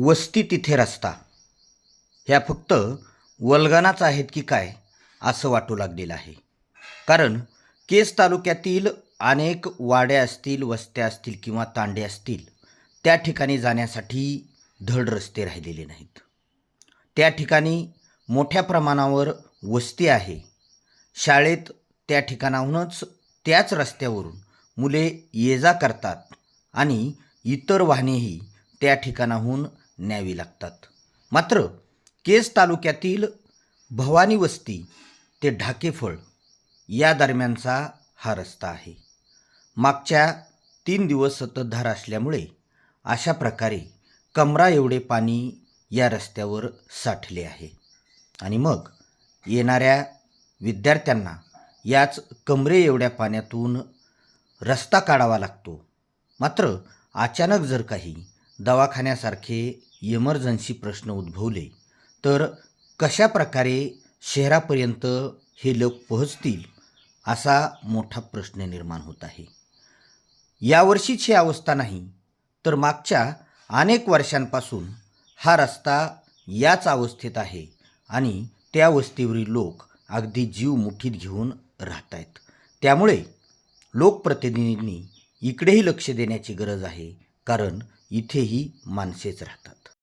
वस्ती तिथे रस्ता. ह्या फक्त वल्गानाच आहेत की काय असं वाटू लागलेलं आहे. कारण केस तालुक्यातील अनेक वाड्या असतील वस्त्या असतील किंवा तांडे असतील त्या ठिकाणी जाण्यासाठी धड रस्ते राहिलेले नाहीत. त्या ठिकाणी मोठ्या प्रमाणावर वस्ती आहे. शाळेत त्या ठिकाणाहूनच त्याच रस्त्यावरून मुले ये जा करतात आणि इतर वाहनेही त्या ठिकाणाहून न्यावी लागतात. मात्र केस तालुक्यातील भवानी वस्ती ते ढाकेफळ या दरम्यानचा हा रस्ता आहे. मागच्या तीन दिवस सततधार असल्यामुळे अशा प्रकारे कमरा एवढे पाणी या रस्त्यावर साठले आहे. आणि मग येणाऱ्या विद्यार्थ्यांना याच कमरे एवढ्या पाण्यातून रस्ता काढावा लागतो. मात्र अचानक जर काही दवाखान्यासारखे इमर्जन्सी प्रश्न उद्भवले तर कशा प्रकारे शहरापर्यंत हे लोक पोहोचतील असा मोठा प्रश्न निर्माण होत आहे. यावर्षीची अवस्था नाही तर मागच्या अनेक वर्षांपासून हा रस्ता याच अवस्थेत आहे आणि त्या वस्तीवरील लोक अगदी जीव मुठीत घेऊन राहत आहेत त्यामुळे लोकप्रतिनिधींनी इकडेही लक्ष देण्याची गरज आहे कारण इथेही माणसेच राहतात.